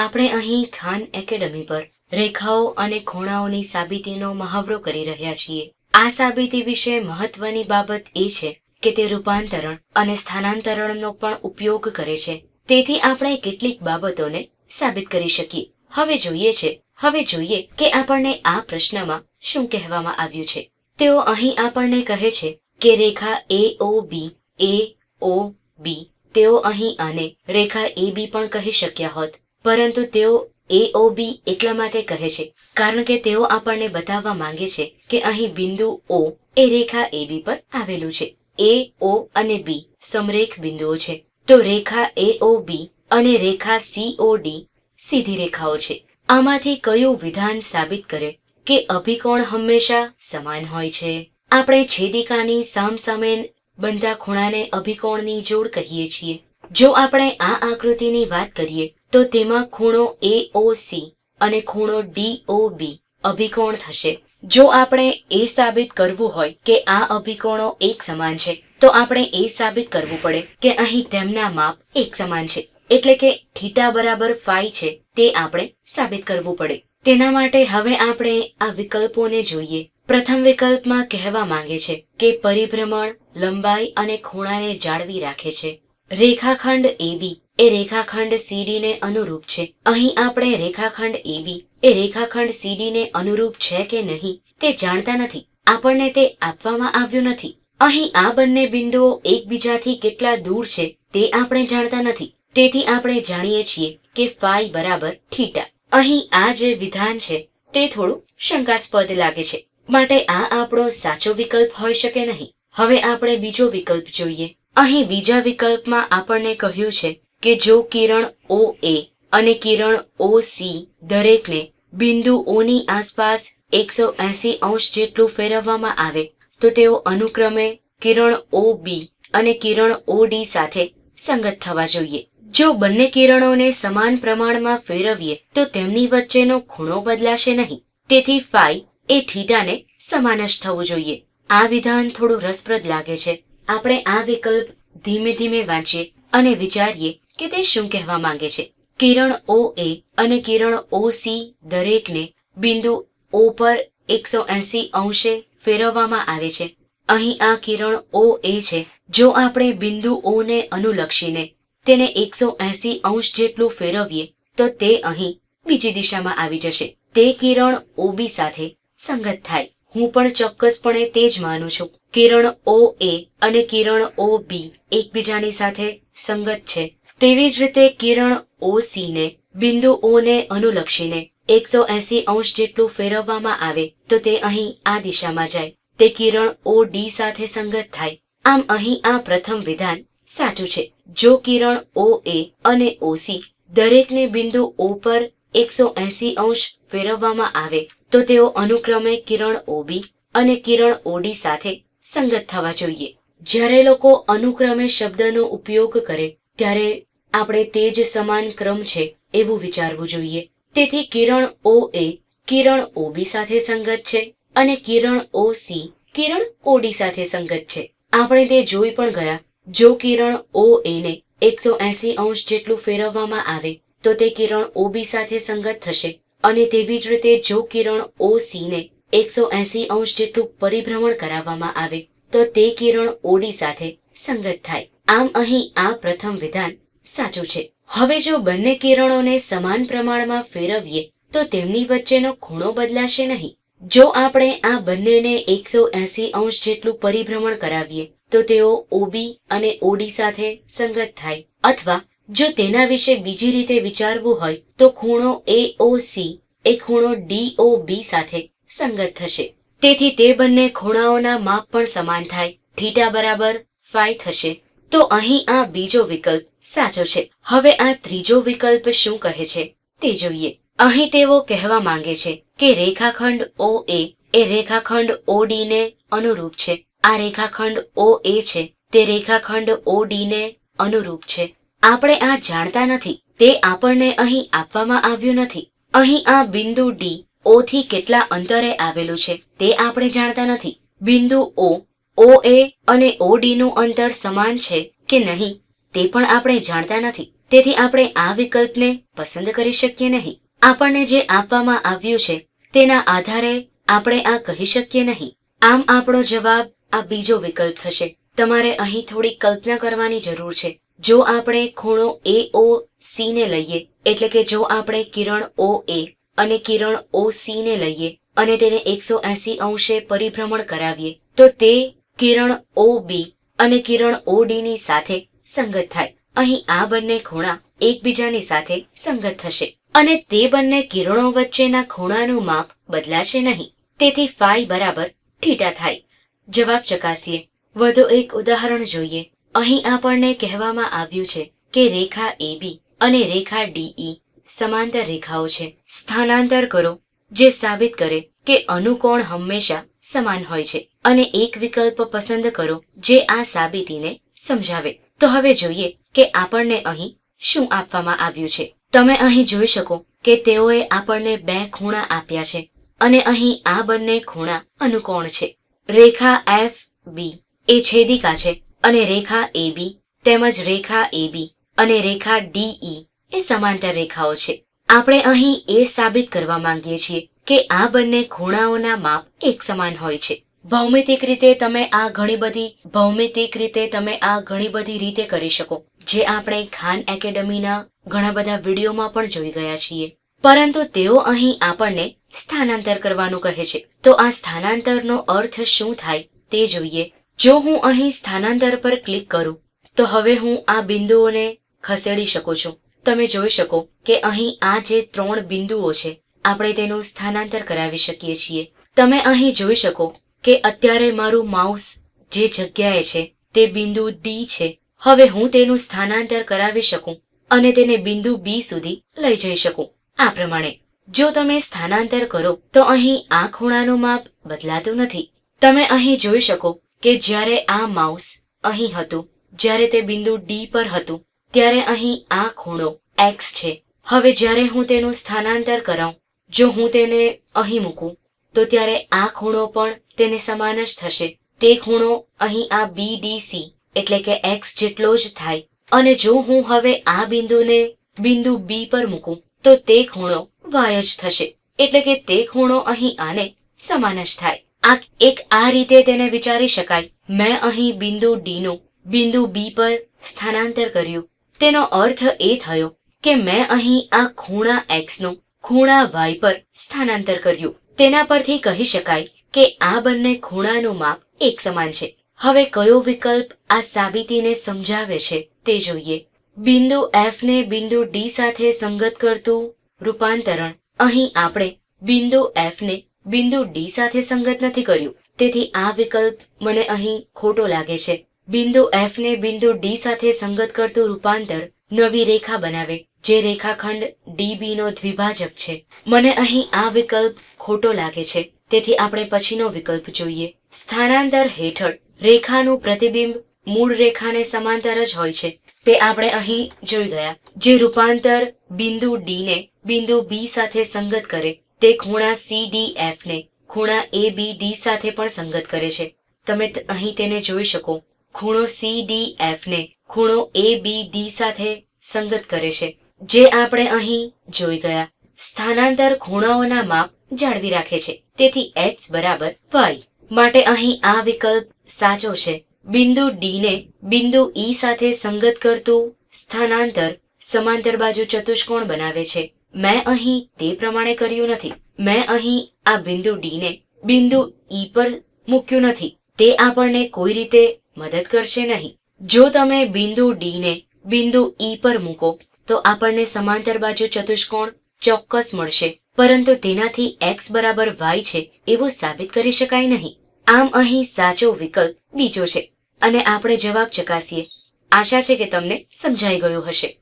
આપણે અહીં ખાન એકેડમી પર રેખાઓ અને ખૂણાઓની સાબિતીનો મહાવરો કરી રહ્યા છીએ. આ સાબિતી વિશે મહત્વની બાબત એ છે કે તે રૂપાંતરણ અને સ્થાનાંતરણનો પણ ઉપયોગ કરે છે. તેથી આપણે કેટલીક બાબતોને સાબિત કરી શકીએ. હવે જોઈએ છે, હવે જોઈએ કે આપણને આ પ્રશ્નમાં શું કહેવામાં આવ્યું છે. તેઓ અહીં આપણને કહે છે કે રેખા એ ઓ બી એ ઓ બી તેઓ અહીં આને રેખા એ બી પણ કહી શક્યા હોત. પરંતુ તેઓ એ ઓ બી એટલા માટે કહે છે, કારણ કે તેઓ આપણને બતાવવા માંગે છે કે અહીં બિંદુ ઓ એ રેખા એ બી પર આવેલું છે. એ ઓ અને બી સમરેખ બિંદુઓ છે. તો રેખા એ ઓ બી અને રેખા સી ઓ ડી સીધી રેખાઓ છે. આમાંથી કયું વિધાન સાબિત કરે કે અભિકોણ હંમેશા સમાન હોય છે? આપણે છેદિકાની સામસામે બનતા ખૂણાને અભિકોણની જોડ કહીએ છીએ. જો આપણે આ આકૃતિની વાત કરીએ, તો તેમાં ખૂણો એ ઓ સી અને ખૂણો ડી ઓ બી અભિકોણ થશે. જો આપણે એ સાબિત કરવું હોય કે આ અભિકોણો એક સમાન છે, તો આપણે એ સાબિત કરવું પડે કે અહીં તેમના માપ એક સમાન છે. એટલે કે થીટા બરાબર ફાઈ છે તે આપણે સાબિત કરવું પડે. તેના માટે હવે આપણે આ વિકલ્પોને જોઈએ. પ્રથમ વિકલ્પમાં કહેવા માંગે છે કે પરિભ્રમણ, લંબાઈ અને ખૂણાને જાળવી રાખે છે. રેખાખંડ એબી એ રેખાખંડ સીડી ને અનુરૂપ છે. અહીં આપણે રેખાખંડ એબી એ રેખાખંડ સીડી ને અનુરૂપ છે કે નહીં, તે જાણતા નથી. આપણને તે આપવામાં આવ્યું નથી. અહીં આ બંને બિંદુઓ એકબીજાથી કેટલા દૂર છે, તે આપણે જાણતા નથી. તેથી આપણે જાણીએ છીએ કે ફાઈ બરાબર થીટા. અહીં આ જે વિધાન છે, તે થોડું શંકાસ્પદ લાગે છે. માટે આ આપણો સાચો વિકલ્પ હોઈ શકે નહીં. હવે આપણે બીજો વિકલ્પ જોઈએ. અહીં બીજા વિકલ્પમાં આપણને કહ્યું છે કે જો કિરણ ઓ એ અને કિરણ ઓ સી દરેકને બિંદુ ઓની આસપાસ એકસો એસી અંશ જેટલું ફેરવવામાં આવે, તો તેઓ અનુક્રમે કિરણ ઓ બી અને કિરણ ઓ ડી સાથે સંગત થવા જોઈએ. જો બંને કિરણોને સમાન પ્રમાણમાં ફેરવીએ, તો તેમની વચ્ચેનો ખૂણો બદલાશે નહીં. તેથી ફાઈ એ થીટાને સમાન જ થવું જોઈએ. આ વિધાન થોડું રસપ્રદ લાગે છે. આપણે આ વિકલ્પ ધીમે ધીમે વાંચીએ અને વિચારીએ કે તે શું કહેવા માંગે છે. કિરણ ઓ એ અને કિરણ ઓ સી દરેકને બિંદુ ઓ પર એકસો એસી અંશે ફેરવવામાં આવે છે. અહીં આ કિરણ ઓ એ છે. જો આપણે બિંદુ ઓ ને અનુલક્ષીને તેને એકસો એસી અંશ જેટલું ફેરવીએ, તો તે અહીં બીજી દિશામાં આવી જશે. તે કિરણ ઓબી સાથે સંગત થાય. હું પણ ચોક્કસપણે તે જ માનું છું. કિરણ ઓ એ અને કિરણ ઓ બી એકબીજાની સાથે સંગત છે. તેવી જ રીતે કિરણ ઓ સી ને, બિંદુ ઓ ને અનુલક્ષીને એકસો એસી અંશ જેટલું ફેરવવામાં આવે તો તે અહીં આ દિશામાં જાય. તે કિરણ ઓ ડી સાથે સંગત થાય. આમ અહીં આ પ્રથમ વિધાન સાચું છે. જો કિરણ ઓ એ અને ઓસી દરેકને બિંદુ ઓ પર એકસો એસી અંશ ફેરવવામાં આવે તો તેઓ અનુક્રમે કિરણ ઓબી અને કિરણ ઓડી સાથે સંગત થવા જોઈએ. જ્યારે લોકો અનુક્રમે શબ્દનો ઉપયોગ કરે, ત્યારે આપણે તે જ સમાન ક્રમ છે એવું વિચારવું જોઈએ. તેથી કિરણ ઓ એ કિરણ ઓબી સાથે સંગત છે અને કિરણ ઓ સી કિરણ ઓડી સાથે સંગત છે. આપણે તે જોઈ પણ ગયા. જો કિરણ ઓ એ ને એકસો એસી અંશ જેટલું ફેરવવામાં આવે, તો તે કિરણ ઓબી સાથે સંગત થશે. અને તેવી જ રીતે જો કિરણ ઓ સી ને એકસો એસી અંશ જેટલું પરિભ્રમણ કરાવવામાં આવે, તો તે કિરણ ઓડી સાથે સંગત થાય. આમ અહીં આ પ્રથમ વિધાન સાચું છે. હવે જો બંને કિરણોને સમાન પ્રમાણમાં ફેરવીએ, તો તેમની વચ્ચેનો ખૂણો બદલાશે નહીં. જો આપણે આ બંનેને એકસો એસી અંશ જેટલું પરિભ્રમણ કરાવીએ, તો તેઓ ઓબી અને ઓડી સાથે સંગત થાય. અથવા જો તેના વિશે બીજી રીતે વિચારવું હોય, તો ખૂણો એ ઓ સી, એ ખૂણો ડી ઓ બી સાથે સંગત થશે. તેથી તે બંને ખૂણાઓના માપ પણ સમાન થાય. થીટા બરાબર ફાઈ થશે. તો અહીં આ બીજો વિકલ્પ સાચો છે. હવે આ ત્રીજો વિકલ્પ શું કહે છે તે જોઈએ. અહીં તેઓ કહેવા માંગે છે કે રેખાખંડ ઓ એ એ રેખાખંડ ઓ ડી ને અનુરૂપ છે. આ રેખાખંડ ઓ એ છે. તે રેખાખંડ ઓ ડી ને અનુરૂપ છે. આપણે આ જાણતા નથી. તે આપણને અહીં આપવામાં આવ્યું નથી. અહીં આ બિંદુ ડી ઓ થી કેટલા અંતરે આવેલું છે તે આપણે જાણતા નથી. બિંદુ ઓ ઓ એ અને ઓ નું અંતર સમાન છે કે નહીં તે પણ આપણે જાણતા નથી. તેથી આપણે આ વિકલ્પને પસંદ કરી શકીએ નહીં. આપણને જે આપવામાં આવ્યું છે તેના આધારે આપણે આ કહી શકીએ નહીં. આમ આપણો જવાબ, આ બીજો વિકલ્પ થશે. તમારે અહીં થોડી કલ્પના કરવાની જરૂર છે. જો આપણે ખૂણો એ ઓ સી ને લઈએ, એટલે કે જો આપણે કિરણ ઓ એ અને કિરણ ઓ ને લઈએ અને તેને એકસો એસી અંશે પરિભ્રમણ કરાવીએ, તો તે કિરણ ઓ બી અને કિરણ ઓ ની સાથે સંગત થાય. અહીં આ બંને ખૂણા એકબીજાની સાથે સંગત થશે અને તે બંને કિરણો વચ્ચેના ખૂણાનું માપ બદલાશે નહીં. તેથી ફાઈ બરાબર થીટા થાય. જવાબ ચકાસીએ. વધુ એક ઉદાહરણ જોઈએ. અહીં આપણને કહેવામાં આવ્યું છે કે રેખા AB અને રેખા DE સમાંતર રેખાઓ છે. સ્થાનાંતર કરો, જે સાબિત કરે કે અનુકોણ હંમેશા સમાન હોય છે. અને એક વિકલ્પ પસંદ કરો, જે આ સાબિતીને સમજાવે. તો હવે જોઈએ કે આપણને અહીં શું આપવામાં આવ્યું છે. તમે અહીં જોઈ શકો કે તેઓએ આપણને બે ખૂણા આપ્યા છે અને અહીં આ બંને ખૂણા અનુકોણ છે. રેખા એફ બી એ છેદિકા છે અને રેખા એ બી તેમજ રેખા એ બી અને રેખા DE એ સમાંતર રેખાઓ છે. આપણે અહીં એ સાબિત કરવા માંગીએ છીએ કે આ બંને ખૂણાઓના માપ એક સમાન હોય છે. ભૌમિતિક રીતે તમે આ ઘણી બધી, ભૌમિતિક રીતે તમે આ ઘણી બધી રીતે કરી શકો, જે આપણે ખાન એકેડમીના ઘણા બધા વિડીયોમાં પણ જોઈ ગયા છીએ. પરંતુ તેઓ અહીં આપણને સ્થાનાંતર કરવાનું કહે છે. તો આ સ્થાનાંતરનો અર્થ શું થાય તે જોઈએ. જો હું અહીં સ્થાનાંતર પર ક્લિક કરું, તો હવે હું આ બિંદુઓને ખસેડી શકું છું. તમે જોઈ શકો કે અહીં આ જે ત્રણ બિંદુઓ છે, આપણે તેનું સ્થાનાંતર કરાવી શકીએ છીએ. તમે અહીં જોઈ શકો કે અત્યારે મારું માઉસ જે જગ્યાએ છે, તે બિંદુ ડી છે. હવે હું તેનું સ્થાનાંતર કરાવી શકું અને તેને બિંદુ બી સુધી લઈ જઈ શકું. આ પ્રમાણે, જો તમે સ્થાનાંતર કરો, તો અહીં આ ખૂણાનું માપ બદલાતું નથી. તમે અહીં જોઈ શકો કે જ્યારે આ માઉસ અહીં હતું, જ્યારે તે બિંદુ ડી પર હતું ત્યારે અહીં આ ખૂણો એક્સ છે. હવે જ્યારે હું તેનું સ્થાનાંતર કરાઉં, જો હું તેને અહીં મૂકું, તો ત્યારે આ ખૂણો પણ તેને સમાન જ થશે. તે ખૂણો અહીં આ બી ડી સી એટલે કે એક્સ જેટલો જ થાય. અને જો હું હવે આ બિંદુને બિંદુ બી પર મૂકું, તો તે ખૂણો વાય જ થશે. એટલે કે તે ખૂણો અહીં આને સમાન જ થાય. આ એક આ રીતે તેને વિચારી શકાય. મેં અહીં બિંદુ ડી નું બિંદુ બી પર સ્થાનાંતર કર્યું. તેનો અર્થ એ થયો કે મેં અહીં આ ખૂણા એક્સનું ખૂણા વાય પર સ્થાનાંતર કર્યું. તેના પરથી કહી શકાય કે આ બંને ખૂણાનું માપ એક સમાન છે. હવે કયો વિકલ્પ આ સાબિતીને સમજાવે છે તે જોઈએ. બિંદુ એફ ને બિંદુ ડી સાથે સંગત કરતું રૂપાંતરણ. અહીં આપણે બિંદુ એફ ને બિંદુ ડી સાથે સંગત નથી કર્યું. તેથી આ વિકલ્પ મને અહીં ખોટો લાગે છે. બિંદુ એફ ને બિંદુ ડી સાથે સંગત કરતું રૂપાંતર નવી રેખા બનાવે, જે રેખાખંડ ડીબી નો દ્વિભાજક છે. મને અહીં આ વિકલ્પ ખોટો લાગે છે. તેથી આપણે પછીનો વિકલ્પ જોઈએ. સ્થાનાંતર હેઠળ રેખાનું પ્રતિબિંબ મૂળ રેખાને સમાંતર જ હોય છે. તે આપણે અહીં જોઈ ગયા. જે રૂપાંતર બિંદુ ડી ને બિંદુ બી સાથે સંગત કરે, તે ખૂણા સી ડી એફ ને ખૂણા એ બી ડી સાથે પણ સંગત કરે છે. તમે અહીં તેને જોઈ શકો. ખૂણો સી ડી એફ ને ખૂણો એ બી ડી સાથે સંગત કરે છે, જે આપણે અહીં જોઈ ગયા. સ્થાનાંતર ખૂણાઓના માપ જાળવી રાખે છે. તેથી x બરાબર વાય માટે અહીં આ વિકલ્પ સાચો છે. બિંદુ ડી ને બિંદુ ઈ સાથે સંગત કરતું સ્થાનાંતર સમાંતર બાજુ ચતુષ્કોણ બનાવે છે. મેં અહીં તે પ્રમાણે કર્યું નથી. મેં અહીં આ બિંદુ ડી ને બિંદુ ઈ પર મૂક્યું નથી. તે આપણને કોઈ રીતે મદદ કરશે નહીં. જો તમે બિંદુ ડી ને બિંદુ ઈ પર મૂકો, તો આપણને સમાંતર બાજુ ચતુષ્કોણ ચોક્કસ મળશે. પરંતુ તેનાથી એક્સ બરાબર વાય છે એવું સાબિત કરી શકાય નહીં. આમ અહીં સાચો વિકલ્પ બીજો છે. અને આપણે જવાબ ચકાસીએ. આશા છે કે તમને સમજાઈ ગયું હશે.